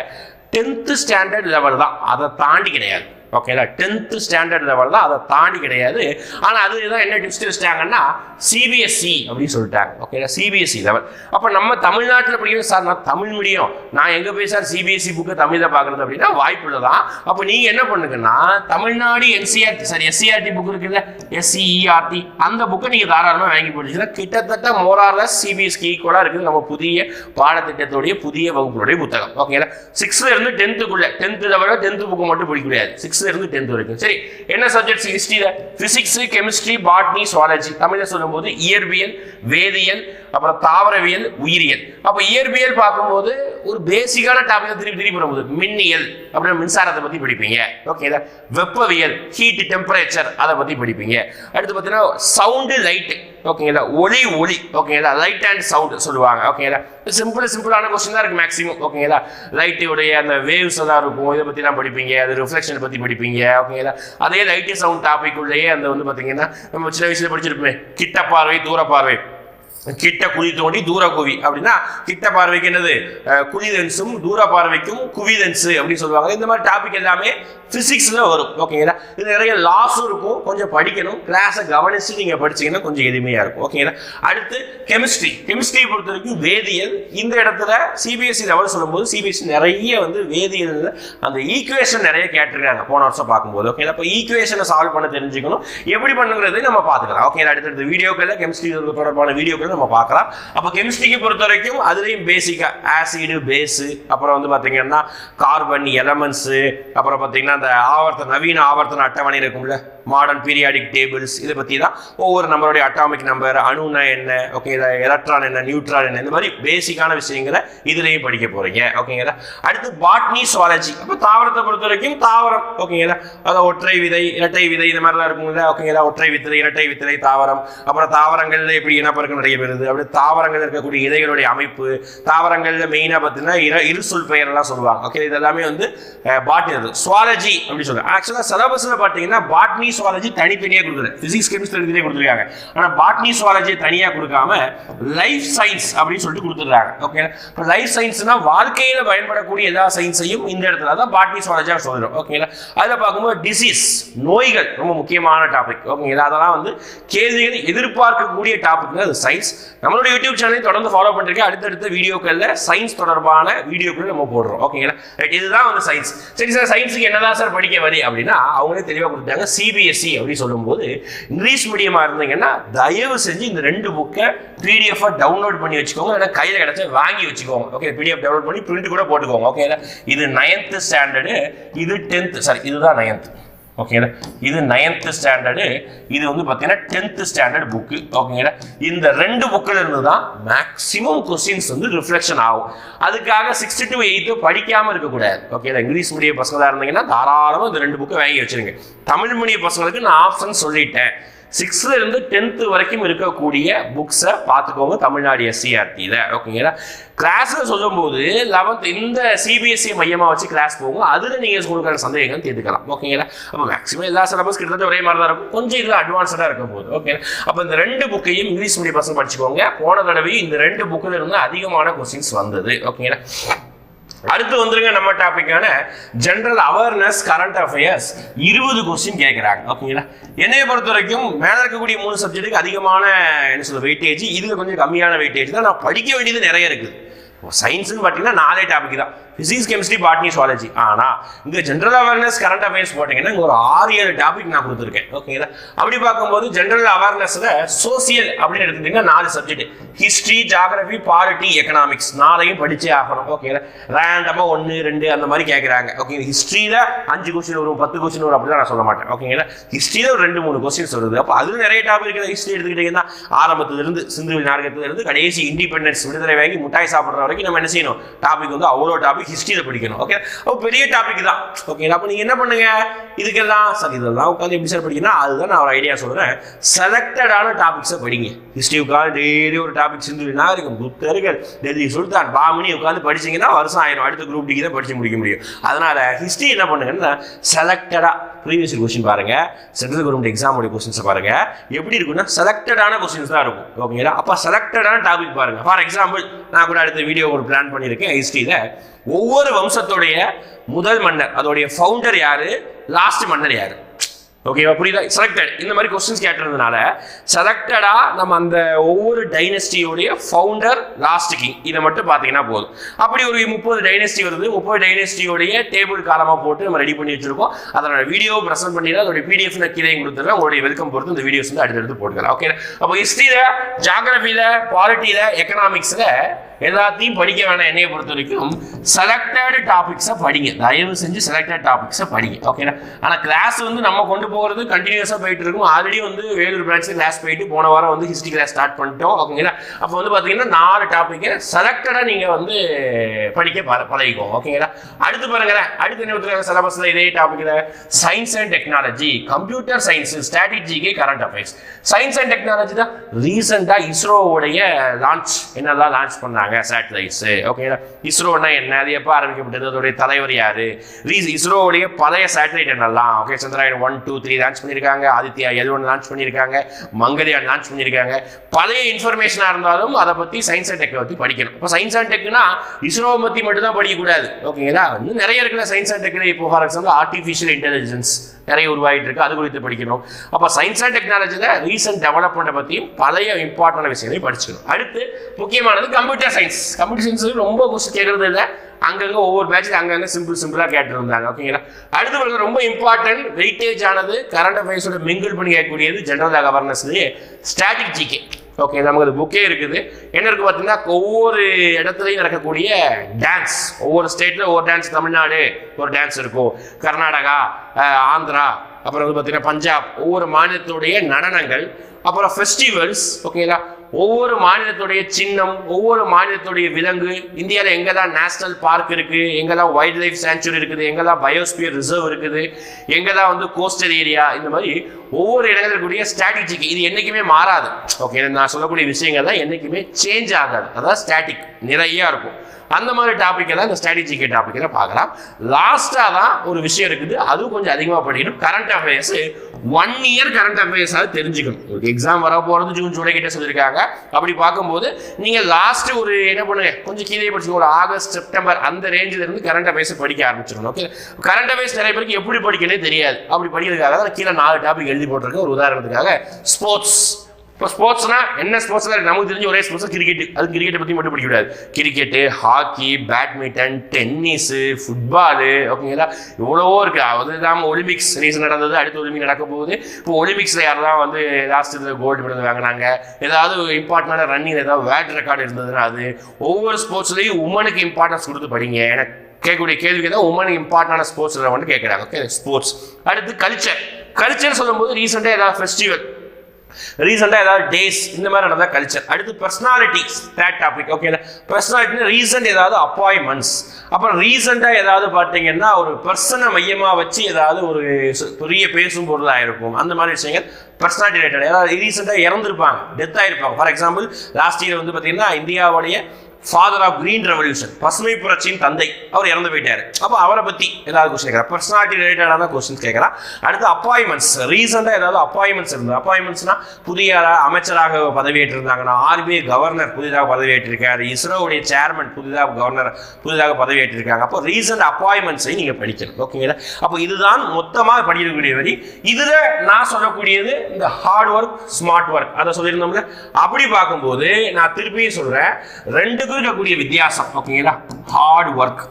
Speaker 1: டென்த்து ஸ்டாண்டர்ட் லெவல் தான். அதை தாண்டி கிடையாது. ஓகேங்களா டென்த்து ஸ்டாண்டர்ட் லெவல் தான் அதை தாண்டி கிடையாது. ஆனால் அது தான் என்ன டிப்ஸ் வச்சிட்டாங்கன்னா சிபிஎஸ்சி அப்படின்னு சொல்லிட்டாங்க. ஓகேங்களா சிபிஎஸ்சி லெவல் அப்போ நம்ம தமிழ்நாட்டில் படிக்கிற சார் நான் தமிழ் மீடியம் நான் எங்கே போய் சார் சிபிஎஸ்சி புக்கு தமிழில் பார்க்குறது அப்படின்னா வாய்ப்பு தான் அப்போ நீங்கள் என்ன பண்ணுங்கன்னா Tamil Nadu NCRT sir SCRT book இருக்குல்ல எஸ்சிஇஆர்டி அந்த புக்கை நீங்கள் தாராளமாக வாங்கி படிச்சுன்னா கிட்டத்தட்ட மோரார்லஸ் சிபிஎஸ்சி ஈக்குவலாக இருக்குது. நம்ம புதிய பாடத்திட்டத்துடைய புதிய வகுப்புடைய புத்தகம். ஓகேங்களா சிக்ஸ்த்ல டென்த்துக்குள்ளே டென்த்து லெவலில் டென்த்து புக்கு மட்டும் படிக்க முடியாது. சிக்ஸ் சிக்ஸ்த்ல இருந்து டென்த் வரைக்கும். சரி என்ன சப்ஜெக்ட்ஸ் ஹிஸ்டரியில பிசிக்ஸ் கெமிஸ்ட்ரி பாட்னி சுவாலஜி தமிழை சொல்லும்போது இயற்பியல் வேதியியல் அப்புறம் தாவரவியல் உயிரியல். அப்போ இயற்பியல் பார்க்கும்போது ஒரு பேசிக்கான டாபிக் திருப்பி திருப்பி வரும்போது மின்னியல் அப்படின்னு மின்சாரத்தை பத்தி படிப்பீங்க. ஓகேதா வெப்பவியல் ஹீட் டெம்பரேச்சர் அதை பத்தி படிப்பீங்க. அடுத்து பார்த்தீங்கன்னா சவுண்டு லைட் ஓகேங்களா? ஒளி ஒளி ஓகேங்களா? லைட் அண்ட் சவுண்ட் சொல்லுவாங்க. ஓகேங்களா? சிம்பிள் சிம்பிளான கொஸ்டின் தான் இருக்கு மேக்ஸிமம் ஓகேங்களா? லைட்டுடைய அந்த வேவ்ஸ் எல்லாம் இருக்கும். இதை பற்றிலாம் படிப்பீங்க. அது ரிஃப்ளெக்ஷனை பற்றி படிப்பீங்க. ஓகேங்களா? அதே லைட்டு சவுண்ட் டாபிக் உள்ளேயே அந்த வந்து பார்த்தீங்கன்னா நம்ம சின்ன வயசுல படிச்சிருப்போமே. கிட்ட பார்வை தூர பார்வை கிட்ட குழி தோண்டி தூர குவி. அப்படின்னா கிட்ட பார்வைக்கு என்னது? குழி லென்ஸும் தூர பார்வைக்கும் குவி லென்ஸு அப்படின்னு சொல்லுவாங்க. இந்த மாதிரி டாபிக் எல்லாமே ஃபிசிக்ஸில் வரும். ஓகேங்களா இது நிறைய லாஸும் இருக்கும். கொஞ்சம் படிக்கணும். கிளாஸை கவனித்து நீங்கள் படிச்சீங்கன்னா கொஞ்சம் எளிமையாக இருக்கும். ஓகேங்களா அடுத்து கெமிஸ்ட்ரி கெமிஸ்ட்ரியை பொறுத்த வரைக்கும் வேதியியல். இந்த இடத்துல சிபிஎஸ்சி லெவல் சொல்லும்போது சிபிஎஸ்சி நிறைய வந்து வேதியியல் அந்த ஈக்குவேஷன் நிறைய கேட்டிருக்காங்க. போன வருஷம் பார்க்கும்போது. ஓகே அப்போ ஈக்குவேஷனை சால்வ் பண்ண தெரிஞ்சுக்கணும். எப்படி பண்ணுங்கிறது நம்ம பார்த்துக்கலாம். ஓகே அடுத்தடுத்த வீடியோக்களில் கெமிஸ்ட்ரி தொடர்பான வீடியோக்கள் நம்ம பார்க்கலாம். அப்போ கெமிஸ்ட்ரிக்கு பொறுத்த வரைக்கும் அதுலேயும் பேசிக்காக ஆசிடு பேஸு அப்புறம் வந்து பார்த்தீங்கன்னா கார்பன் எலமெண்ட்ஸு அப்புறம் பார்த்தீங்கன்னா அந்த ஆவர்த்தன நவீன ஆவர்த்தன அட்டவணை இருக்கும்ல. மாடர்ன் பீரியாடிக் டேபிள்ஸ் இதை பற்றி தான் ஒவ்வொரு நம்மளுடைய அட்டாமிக் நம்பர் அணுனா என்ன ஓகே எலக்ட்ரான் என்ன நியூட்ரான் என்ன இந்த மாதிரி பேசிக்கான விஷயங்களை இதுலேயும் படிக்க போகிறீங்க ஓகேங்களா அடுத்து பாட்னி சுவாலஜி அப்போ தாவரத்தை பொறுத்த வரைக்கும் தாவரம் ஓகேங்களா அதாவது ஒற்றை விதை இரட்டை விதை இந்த மாதிரிலாம் இருக்குங்களா ஓகேங்களா ஒற்றை வித்திலை இரட்டை வித்திலை தாவரம். அப்புறம் தாவரங்களில் எப்படி இனப்பெருக்கம் நடைபெறுது அப்படி தாவரங்கள் இருக்கக்கூடிய இலைகளுடைய அமைப்பு தாவரங்களில் மெயினாக பார்த்தீங்கன்னா இர இருசுல் பெயர்லாம் பெயரெல்லாம் சொல்லுவாங்க ஓகே இது எல்லாமே வந்து பாட்னி சுவாலஜி அப்படின்னு சொல்லுவாங்க. ஆக்சுவலாக சிலபஸில் பார்த்தீங்கன்னா பாட்னி பாட்னி சுவாலஜி தனித்தனியாக கொடுக்குறது பிசிக்ஸ் கெமிஸ்ட்ரி தனித்தனியாக கொடுத்துருக்காங்க. ஆனால் பாட்னி சுவாலஜி தனியாக கொடுக்காம லைஃப் சயின்ஸ் அப்படின்னு சொல்லிட்டு கொடுத்துருக்காங்க ஓகே இப்போ லைஃப் சயின்ஸ்னா வாழ்க்கையில் பயன்படக்கூடிய எல்லா சயின்ஸையும் இந்த இடத்துல தான் பாட்னி சுவாலஜியாக சொல்கிறோம் ஓகேங்களா அதில் பார்க்கும்போது டிசீஸ் நோய்கள் ரொம்ப முக்கியமான டாபிக் ஓகேங்களா அதெல்லாம் வந்து கேள்விகள் எதிர்பார்க்கக்கூடிய டாபிக் அது. சயின்ஸ் நம்மளோட யூடியூப் சேனலை தொடர்ந்து ஃபாலோ பண்ணிருக்கேன். அடுத்தடுத்த வீடியோக்களில் சயின்ஸ் தொடர்பான வீடியோக்கள் நம்ம போடுறோம். ஓகேங்களா இதுதான் வந்து சயின்ஸ் சரி சார் சயின்ஸுக்கு என்னதான் சார் படிக்க வரி அப்படின்னா அவங்களே தெளிவாக கொடுத்தாங்க சிபிஎஸ்சி அப்படின்னு சொல்லும்போது இங்கிலீஷ் மீடியமாக இருந்தீங்கன்னா தயவு செஞ்சு இந்த ரெண்டு புக்கை பிடிஎஃபாக டவுன்லோட் பண்ணி வச்சுக்கோங்க. ஏன்னா கையில் கிடச்சா வாங்கி வச்சுக்கோங்க. ஓகே பிடிஎஃப் டவுன்லோட் பண்ணி பிரிண்ட் கூட போட்டுக்கோங்க. ஓகே இது நைன்த்து ஸ்டாண்டர்டு இது டென்த்து சாரி இதுதான் நைன்த்து ஓகேங்களா? இது நைன்த்து ஸ்டாண்டர்டு இது வந்து பார்த்தீங்கன்னா டென்த் ஸ்டாண்டர்ட் புக்கு ஓகேங்களா? இந்த ரெண்டு புக்கில் இருந்து தான் மேக்ஸிமம் கொஸ்டின்ஸ் வந்து ரிஃப்ளெக்ஷன் ஆகும். அதுக்காக சிக்ஸ்த்து டு எயித்து படிக்காமல் இருக்கக்கூடாது. ஓகேங்களா? இங்கிலீஷ் மீடியம் பசங்களாக இருந்தீங்கன்னா தாராளமாக இந்த ரெண்டு புக்கை வாங்கி வச்சிருங்க. தமிழ் மீடிய பசங்களுக்கு நான் ஆப்ஷன் சொல்லிட்டேன். சிக்ஸ்த்துலேருந்து டென்த்து வரைக்கும் இருக்கக்கூடிய புக்ஸை பார்த்துக்கோங்க தமிழ்நாடு எஸ்சிஆர்டியில் ஓகேங்களா கிளாஸில் சொல்லும்போது லெவன்த் இந்த சிபிஎஸ்சி மையமாக வச்சு கிளாஸ் போகும். அதில் நீங்கள் ஸ்கூலுக்கான சந்தேகங்கள் தீர்த்துக்கலாம். ஓகேங்களா அப்போ மேக்ஸிமம் எல்லா சிலபஸ் கிட்டத்தட்ட ஒரே மாதிரி தான் இருக்கும். கொஞ்சம் இதில் அட்வான்ஸ்டாக இருக்கும் போது. ஓகே அப்போ இந்த ரெண்டு புக்கையும் இங்கிலீஷ் மீடியம் பசங்க படிச்சுக்கோங்க. போன தடவை இந்த ரெண்டு புக்கில் இருந்து அதிகமான கொஸ்டின்ஸ் வந்தது. ஓகேங்களா அடுத்து வந்துருங்க நம்ம டாபிக்கான ஜென்ரல் அவேர்னஸ் கரண்ட் அஃபேர்ஸ் இருபது கொஸ்டின் கேட்குறாங்க ஓகேங்களா? என்னைய பொறுத்த வரைக்கும் மேலே இருக்கக்கூடிய மூணு சப்ஜெக்ட்டுக்கு அதிகமான என்ன சொல்ற வெயிட்டேஜ் இதுக்கு கொஞ்சம் கம்மியான வெயிட்டேஜ் தான் நான் படிக்க வேண்டியது நிறைய இருக்குது சயின்ஸ்னு பார்த்தீங்கன்னா நாலே டாபிக் தான். பிசிக்ஸ் கெமிஸ்ட்ரி பாட்னி சுவாலஜி ஆனால் இங்கே ஜென்ரல் அவேர்னஸ் கரண்ட் அஃபேர்ஸ் போட்டிங்கன்னா இங்கே ஒரு ஆறு ஏழு டாபிக் நான் கொடுத்துருக்கேன். ஓகேங்களா அப்படி பார்க்கும்போது ஜென்ரல் அவேர்னஸில் சோசியல் அப்படின்னு எடுத்துட்டீங்கன்னா நாலு subject history geography polity economics நாளையும் படிச்சே ஆகணும். ஓகேங்களா ரேண்டமாக ஒன்று ரெண்டு அந்த மாதிரி கேட்குறாங்க ஓகே ஹிஸ்ட்ரியில் அஞ்சு கொஸ்டின் வரும் பத்து கொஸ்டின் வரும் அப்படிலாம் நான் சொல்ல மாட்டேன். ஓகேங்களா ஹிஸ்ட்ரியில் ஒரு ரெண்டு மூணு கொஸ்டின்ஸ் வருது. அப்போ அதில் நிறைய டாபிக் இருக்குது ஹிஸ்ட்ரி எடுத்துக்கிட்டிங்கன்னா ஆரம்பத்திலிருந்து சிந்துவில் நாடகத்திலிருந்து கடைசி இண்டிபெண்டன்ஸ் விடுதலை வாங்கி முட்டாய் சாப்பிட்ற வரைக்கும் நம்ம என்ன செய்யணும்? டாபிக் வந்து அவ்வளோ டாபிக் ஹிஸ்ட்ரியில் படிக்கணும் ஓகே அப்போ பெரிய டாபிக் தான் ஓகேங்களா அப்போ நீங்கள் என்ன பண்ணுங்க? இதுக்கெல்லாம் சார் இதெல்லாம் உட்காந்து எப்படி சார் படிக்கணும் அதுதான் நான் ஒரு ஐடியா சொல்கிறேன் செலக்டடான டாபிக்ஸை படிங்க. ஹிஸ்ட்ரி உட்காந்து டெய்லி ஒரு டாபிக் சிந்து நாகரிகம் புத்தர்கள் டெல்லி சுல்தான் பாமினி உட்காந்து படிச்சிங்கன்னா வருஷம் ஆயிரம் அடுத்த குரூப் டிக்கு தான் படிச்சு முடிக்க முடியும். அதனால் ஹிஸ்ட்ரி என்ன பண்ணுங்கன்னா செலக்டடாக ப்ரீவியஸ் கொஸ்டின் பாருங்க. சென்ட்ரல் கவர்மெண்ட் எக்ஸாமோட கொஸ்டின்ஸை பாருங்க. எப்படி இருக்குன்னா செலக்டடான கொஸ்டின்ஸ் தான் இருக்கும். ஓகேங்களா அப்போ செலக்டடான டாபிக் பாருங்க. ஃபார் எக்ஸாம்பிள் நான் கூட அடுத்த வீடியோ ஒரு பிளான் பண்ணியிருக்கேன் ஹிஸ்ட்ரியில் ஒவ்வொரு வம்சத்துடைய முதல் மன்னர் அதோடைய ஃபவுண்டர் யாரு? லாஸ்ட் மன்னர் யாரு? ஓகேவா புரியுதா? செலக்டட் இந்த மாதிரி கொஸ்டின்ஸ் கேட்டிருந்தனால செலக்டடா நம்ம அந்த ஒவ்வொரு டைனஸ்டியோடைய ஃபவுண்டர் லாஸ்ட் கிங் இதை மட்டும் பார்த்தீங்கன்னா போதும். அப்படி ஒரு முப்பது டைனஸ்டி வருது. முப்பது டைனஸ்டியோடைய டேபிள் காலமாக போட்டு நம்ம ரெடி பண்ணி வச்சிருக்கோம். அதனோட வீடியோ ப்ரெசென்ட் பண்ணி அதோட பிடிஎஃப் நான் கீழே கொடுத்துருவேன் உங்களுடைய வெல்கம் பொறுத்து இந்த வீடியோஸ் வந்து அடுத்தடுத்து போட்டுக்கலாம். ஓகே அப்போ ஹிஸ்ட்ரியில் ஜாகிரபியில் பாலிட்டியில் எக்கனாமிக்ஸில் எல்லாத்தையும் படிக்க வேணாம் என்னைய பொறுத்த வரைக்கும். செலக்டட் டாபிக்ஸை படிங்க. தயவு செஞ்சு செலக்டட் டாபிக்ஸை படிங்க. ஓகேனா ஆனால் கிளாஸ் வந்து நம்ம கொண்டு போகிறது கண்டினியூஸாக போயிட்டு இருக்கும். ஆல்ரெடி வந்து வேலூர் பிரான்ச்சு கிளாஸ் போயிட்டு போன வாரம் வந்து ஹிஸ்ட்ரி கிளாஸ் ஸ்டார்ட் பண்ணிட்டோம். ஓகேங்களா அப்போ வந்து பார்த்தீங்கன்னா நாலு டாப்பிக்கை செலக்டடாக நீங்கள் வந்து படிக்க பழ ஓகேங்களா அடுத்து பாருங்களேன். அடுத்து என்ன சிலபஸில் இதே டாப்பிக்கில் science and technology computer science ஸ்ட்ராட்டஜிக்கு current affairs science and technology தான் ரீசெண்டாக இஸ்ரோவுடைய லான்ச் என்னெல்லாம் லான்ச் பண்ணாங்க? சேட்டலைட்ஸ் ஓகேங்களா இஸ்ரோனா என்ன? அது எப்போ ஆரம்பிக்கப்பட்டது? அதோடைய தலைவர் யாரு? ரீஸ் இஸ்ரோவுடைய பழைய சேட்டலைட் என்னெல்லாம்? Okay Chandrayaan one two three launch பண்ணியிருக்காங்க. ஆதித்யா எல் ஒன் லான்ச் பண்ணியிருக்காங்க? மங்கள்யான் லான்ச் பண்ணியிருக்காங்க. பழைய இன்ஃபர்மேஷனாக இருந்தாலும் அதை பற்றி சயின்ஸ் அண்ட் டெக்கை பற்றி படிக்கணும். இப்போ சயின்ஸ் அண்ட் டெக்னா இஸ்ரோவை பற்றி மட்டும் தான் படிக்கக்கூடாது ஓகேங்களா இன்னும் நிறைய இருக்குல்ல சயின்ஸ் அண்ட் டெக்ல இப்போ ஃபார் எக்ஸாம்பிள் ஆர்டிஃபிஷியல் இன்டெலிஜென்ஸ் நிறைய உருவாகிட்டு இருக்கு. அது குறித்து படிக்கணும். அப்போ சயின்ஸ் அண்ட் டெக்னாலஜியில் ரீசன்ட் டெவலப்மெண்ட்டை பற்றியும் பழைய இம்பார்ட்டன்ட் விஷயங்களையும் படிச்சுக்கணும். அடுத்து முக்கியமானது கம்ப்யூட்டர் சயின்ஸ் கம்ப்யூட்டர் சயின்ஸ் ரொம்ப கொஸ்டின் கேட்கறது இல்லை. அங்கங்கே ஒவ்வொரு பேட்சில் அங்கங்கே சிம்பிள் சிம்பிளாக கேட்டுருந்தாங்க. ஓகேங்களா அடுத்து பாருங்க ரொம்ப இம்பார்ட்டன்ட் வெயிட்டேஜ் ஆனது கரண்ட் அஃபேர்ஸோட மிங்கிள் பண்ணி கேட்கக்கூடியது general awareness static GK okay நமக்கு அது புக்கே இருக்குது. என்ன இருக்கு பார்த்தீங்கன்னா ஒவ்வொரு இடத்துலையும் நடக்கக்கூடிய டான்ஸ் ஒவ்வொரு ஸ்டேட்டில் ஒவ்வொரு டான்ஸ் தமிழ்நாடு ஒரு டான்ஸ் இருக்கும். கர்நாடகா ஆந்திரா அப்புறம் வந்து பார்த்தீங்கன்னா பஞ்சாப் ஒவ்வொரு மாநிலத்துடைய நடனங்கள் அப்புறம் ஃபெஸ்டிவல்ஸ் ஓகேங்களா ஒவ்வொரு மாநிலத்துடைய சின்னம் ஒவ்வொரு மாநிலத்துடைய விலங்கு இந்தியாவில் எங்கே தான் நேஷனல் பார்க் இருக்குது எங்கே தான் வைல்ட் லைஃப் சாங்சுரி இருக்குது எங்கே தான் பயோஸ்பியர் ரிசர்வ் இருக்குது எங்கே தான் வந்து கோஸ்டல் ஏரியா இந்த மாதிரி ஒவ்வொரு இடங்களில் இருக்கக்கூடிய ஸ்ட்ராட்டஜிக்கு இது என்றைக்குமே மாறாது. ஓகே நான் சொல்லக்கூடிய விஷயங்கள் தான் என்றைக்குமே சேஞ்ச் ஆகாது. அதான் ஸ்டாட்டிக் நிறைய இருக்கும். அந்த மாதிரி டாபிக் எல்லாம் இந்த ஸ்ட்ராட்டஜிக்கே டாபிக் எல்லாம் பார்க்கலாம். லாஸ்ட்டாக தான் ஒரு விஷயம் இருக்குது. அதுவும் கொஞ்சம் அதிகமாக படிக்கணும். Current affairs one year current அஃபேர்ஸாக தெரிஞ்சுக்கணும். ஒரு எக்ஸாம் வர போகிறது ஜூன் ஜூலை கிட்ட சொல்லியிருக்காங்க. அப்படி பார்க்கும்போது நீங்கள் லாஸ்ட் ஒரு என்ன பண்ணுங்க கொஞ்சம் கீழே படிச்சு ஒரு ஆகஸ்ட் செப்டம்பர் அந்த ரேஞ்சில் இருந்து கரண்ட் அஃபேர்ஸ் படிக்க ஆரம்பிச்சிடணும் ஓகே கரண்ட் அஃபேர்ஸ் நிறைய பேருக்கு எப்படி படிக்கனே தெரியாது. அப்படி படிக்கிறதுக்காக தான் கீழே நாலு டாபிக் எழுதி போட்டிருக்கேன். ஒரு உதாரணத்துக்காக ஸ்போர்ட்ஸ் இப்போ ஸ்போர்ட்ஸ்னா என்ன ஸ்போர்ட்ஸ் நமக்கு தெரிஞ்ச ஒரே ஸ்போர்ட்ஸ் கிரிக்கெட் அது கிரிக்கெட்டை பற்றி மட்டும் படிக்க கூடாது cricket hockey badminton tennis football ஓகேங்களா இவ்வளவோ இருக்கு. அது தான் ஒலிம்பிக்ஸ் ரீசன் நடந்தது அடுத்து ஒலிம்பிக் நடக்க போகுது இப்போ ஒலிம்பிக்ஸில் யாரெல்லாம் வந்து லாஸ்ட் இதில் கோல்டு மெடல் வாங்கினாங்க ஏதாவது இம்பார்ட்டண்டான ரன்னிங் ஏதாவது வேர்ல்டு ரெக்கார்டு இருந்ததுன்னா அது ஒவ்வொரு ஸ்போர்ட்ஸ்லையும் உமனுக்கு இம்பார்ட்டன்ஸ் கொடுத்து படிங்க. எனக்கு கேட்கக்கூடிய கேள்விக்கு தான் உமனுக்கு இம்பார்ட்டண்டான ஸ்போர்ட்ஸில் வந்து கேட்குறாங்க. ஓகே ஸ்போர்ட்ஸ் அடுத்து கல்ச்சர் கல்ச்சர் சொல்லும்போது ரீசெண்டாக ஏதாவது ஃபெஸ்டிவல் ரீசெண்டாக ஏதாவது டேஸ் இந்த மாதிரி நடந்தால் கல்ச்சர் அடுத்து personalities that topic okay personality recent ஏதாவது அப்பாயின்மெண்ட்ஸ் அப்புறம் ரீசெண்டாக ஏதாவது பார்த்தீங்கன்னா ஒரு பர்சனை மையமாக வச்சு ஏதாவது ஒரு பெரிய பேசும் பொருளாக இருக்கும். அந்த மாதிரி விஷயங்கள் பர்சனாலிட்டி ரிலேட்டட் ஏதாவது ரீசெண்டாக இறந்துருப்பாங்க டெத் ஆகிருப்பாங்க ஃபார் எக்ஸாம்பிள் லாஸ்ட் இயர் வந்து பார்த்தீங்கன்னா இந்தியாவுடைய ஃபாதர் ஆஃப் கிரீன் ரெவல்யூஷன் பசுமை புரட்சியின் தந்தை. அவர் இறந்து போயிட்டாரு. அப்போ அவரை பற்றி ஏதாவது கொஸ்டின் கேட்குறேன் பர்சனாலிட்டி ரிலேட்டடான கொஸ்டின்ஸ் கேட்குறான் அடுத்து அப்பாயின்மெண்ட்ஸ் ரீசெண்டாக ஏதாவது அப்பாயின்மெண்ட்ஸ் இருந்தது? அப்பாயின்மெண்ட்ஸ்னா புதிய அமைச்சராக பதவியேற்றிருந்தாங்கன்னா ஆர்பிஐ கவர்னர் புதிதாக பதவியேற்றிருக்காரு. இஸ்ரோவுடைய சேர்மன் புதிதாக கவர்னர் புதிதாக பதவியேற்றிருக்காங்க. அப்போ ரீசெண்ட் அப்பாயின்மெண்ட்ஸை நீங்கள் படிக்கணும். ஓகேங்களா அப்போ இதுதான் மொத்தமாக படிக்கக்கூடிய வரி. இதில் நான் சொல்லக்கூடியது இந்த ஹார்ட் ஒர்க் ஸ்மார்ட் ஒர்க் அதை சொல்லியிருந்தோம்ல? அப்படி பார்க்கும்போது நான் திருப்பியும் சொல்கிறேன் ரெண்டு ரெண்டுக்கும் இருக்கக்கூடிய வித்தியாசம் ஓகேங்களா hard work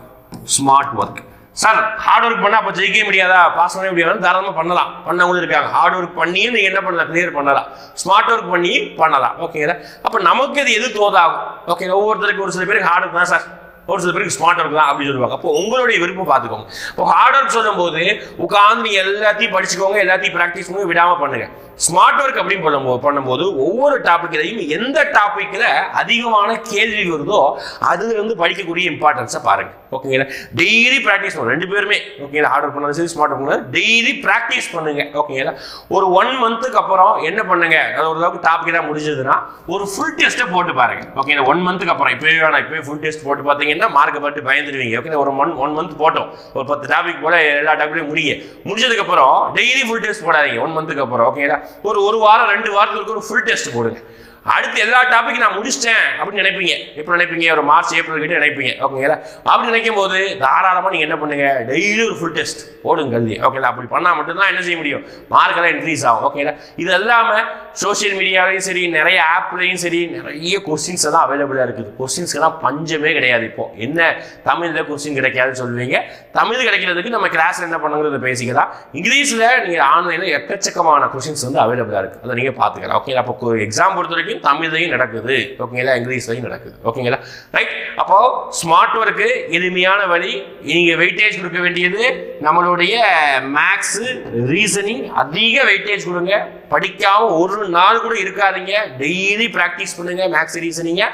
Speaker 1: smart work sir hard work பண்ணால் அப்போ ஜெயிக்க முடியாதா? பாஸ் பண்ண முடியாது? தாராளமாக பண்ணலாம். பண்ணவங்களும் இருக்காங்க. ஹார்ட் ஒர்க் பண்ணி நீங்கள் என்ன பண்ணலாம்? கிளியர் பண்ணலாம். ஸ்மார்ட் ஒர்க் பண்ணி பண்ணலாம் ஓகேங்களா அப்போ நமக்கு இது எது தோதாகும்? ஓகே ஒவ்வொருத்தருக்கு ஒரு சில பேருக்கு ஹார்ட் ஒர்க் தான் சார் ஒரு சில பேருக்கு ஸ்மார்ட் ஒர்க் தான் அப்படின்னு சொல்லுவாங்க. அப்போ உங்களுடைய விருப்பம் பார்த்துக்கோங்க. இப்போ ஹார்ட் ஒர்க் சொல்லும்போது உட்காந்து நீங்க எல்லாத்தையும் படிச்சுக்கோங்க எல்லாத்தையும் ப்ராக்டிஸ் பண்ணி விடாம பண்ணுங்க. ஸ்மார்ட் ஒர்க் அப்படின்னு பண்ணும்போது பண்ணும்போது ஒவ்வொரு டாப்பிக்லையும் எந்த டாப்பிக்கில் அதிகமான கேள்வி வருதோ அதுலேருந்து படிக்கக்கூடிய இம்பார்ட்டன்ஸை பாருங்க. ஓகேங்களா டெய்லி ப்ராக்டிஸ் பண்ணுங்க. ரெண்டு பேருமே. ஓகேங்களா ஆர்டர் பண்ணாலும் சரி ஸ்மார்ட் ஒர்க் பண்ணாலும் டெய்லி ப்ராக்டிஸ் பண்ணுங்க. ஓகேங்களா ஒரு ஒன் மந்த்துக்கு அப்புறம் என்ன பண்ணுங்க? அது ஒரு அளவுக்கு டாபிக் தான் முடிஞ்சதுன்னா ஒரு ஃபுல் டெஸ்ட்டை போட்டு பாருங்க. ஓகேங்களா ஒன் மந்த்துக்கு அப்புறம் இப்போவே வேணாம். இப்போவே ஃபுல் டெஸ்ட் போட்டு பார்த்தீங்கன்னா மார்க்கை பார்த்து பயந்துருவீங்க. ஓகே ஒரு ஒன் ஒன் மந்த் போட்டோம். ஒரு பத்து டாபிக் போல எல்லா டாபிக்லையும் முடிங்க. முடிஞ்சதுக்கு அப்புறம் டெய்லி ஃபுல் டெஸ்ட் போடாதீங்க. ஒன் மந்த்துக்கு அப்புறம் ஓகேங்களா ஒரு ஒரு வாரம் ரெண்டு வாரத்துக்கு ஒரு ஃபுல் டெஸ்ட் போடுங்க. அடுத்து எல்லா டாபிக் நான் முடிச்சிட்டேன் அப்படின்னு நினைப்பீங்க. எப்போ நினைப்பீங்க? ஒரு மார்ச் ஏப்ரல் கிட்ட நினைப்பீங்க. ஓகேங்களா அப்படி நினைக்கும் போது தாராளமாக நீங்கள் என்ன பண்ணுங்க? டெய்லி ஒரு ஃபுல் டெஸ்ட் போடுங்க கல்வி ஓகேங்களா அப்படி பண்ணால் மட்டும்தான் என்ன செய்ய முடியும்? மார்க்கெல்லாம் இன்க்ரீஸ் ஆகும். ஓகேங்களா இது இல்லாமல் சோஷியல் மீடியாலையும் சரி நிறைய ஆப்லையும் சரி நிறைய கொஸ்டின்ஸ் எல்லாம் அவைலபிளாக இருக்குது. கொஸ்டின்ஸ்க்கெல்லாம் பஞ்சமே கிடையாது இப்போ. என்ன தமிழில் கொஸ்டின் கிடைக்காதுன்னு சொல்லுவீங்க. தமிழ் கிடைக்கிறதுக்கு நம்ம கிளாஸில் என்ன பண்ணுங்கிறத பேசிக்கலாம். இங்கிலீஷில் நீங்கள் ஆன்லைனில் எக்கச்சக்கமான கொஸ்டின்ஸ் வந்து அவைலபிளாக இருக்குது அதை நீங்கள் பார்த்துக்கலாம். ஓகேங்களா அப்போ எக்ஸாம் பொறுத்த வரைக்கும் தமிழ்லையும் நடக்குது. ஓகேங்களா? இங்கிலீஷ்லையும் நடக்குது. ஓகேங்களா? ரைட் அப்போ ஸ்மார்ட் ஒர்க்கு எளிமையான வழி நீங்க வெயிட்டேஜ் கொடுக்க வேண்டியது நம்மளுடைய மேக்ஸ் ரீசனிங் அதிக வெயிட்டேஜ் கொடுங்க. படிக்காம ஒரு நாள் கூட இருக்காதீங்க. டெய்லி ப்ராக்டிஸ் பண்ணுங்க மேக்ஸ் ரீசனிங்க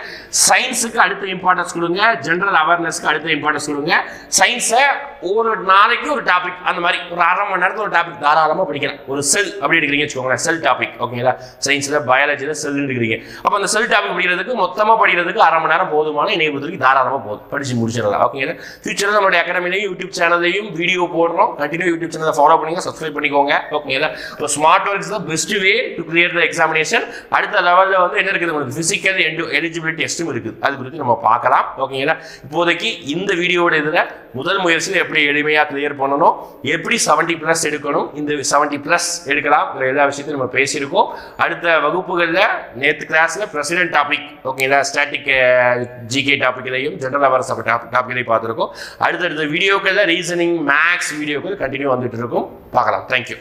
Speaker 1: சயின்ஸுக்கு அடுத்த இம்பார்ட்டன்ஸ் கொடுங்க. ஜென்ரல் அவேர்னஸ்க்கு அடுத்த இம்பார்ட்டன்ஸ் கொடுங்க. சயின்ஸை ஒரு நாளைக்கு ஒரு டாபிக் அந்த மாதிரி ஒரு அரை மணி நேரத்தில் ஒரு டாபிக் தாராளமாக படிக்கலாம். ஒரு செல் அப்படி எடுக்கிறீங்க வச்சுக்கோங்களேன் செல் டாபிக் ஓகேங்களா? சயின்ஸில் பயாலஜியில் செல் எடுக்கிறீங்க. அப்போ அந்த செல் டாபிக் படிக்கிறதுக்கு மொத்தமாக படிக்கிறதுக்கு அரை மணி நேரம் போதுமான என்னை பொறுத்தவரைக்கும் தாராளமாக போதும். படிச்சு முடிச்சிடலாம். ஓகேங்களா ஃபியூச்சரில் நம்மளுடைய அகாடமிலையும் யூடியூப் சேனல்லையும் வீடியோ போடுறோம். கண்டினியூ யூடியூப் சேனலை ஃபாலோ பண்ணுங்க சப்ஸ்கிரைப் பண்ணிக்கோங்க. ஓகேங்களா இப்போ ஸ்மார்ட் ஒர்க்ஸ் தான் best way to clear the examination அடுத்த லெவலில் வந்து என்ன இருக்குது உங்களுக்கு? ஃபிசிக்கல் எலிஜிபிலிட்டி டெஸ்ட்டும் இருக்குது. அது குறித்து நம்ம பார்க்கலாம். ஓகேங்களா இப்போதைக்கு இந்த வீடியோட இதில் முதல் முயற்சியில் எப்படி எளிமையாக கிளியர் பண்ணணும்? எப்படி செவன்ட்டி ப்ளஸ் எடுக்கணும்? இந்த செவன்ட்டி ப்ளஸ் எடுக்கலாம். எல்லா விஷயத்தையும் நம்ம பேசியிருக்கோம். அடுத்த வகுப்புகளில் நேற்று கிளாஸில் ப்ரெசிடென்ட் டாபிக் ஓகேங்களா ஸ்டாட்டிக் ஜிகே டாப்பிக்கிலையும் ஜென்ரல் அவர்ஸ் டாபிக் டாப்பிக்லையும் பார்த்துருக்கோம். அடுத்தடுத்த வீடியோக்களில் ரீசனிங் மேக்ஸ் வீடியோக்கள் கண்டினியூ வந்துட்டு இருக்கும். பார்க்கலாம். தேங்க்யூ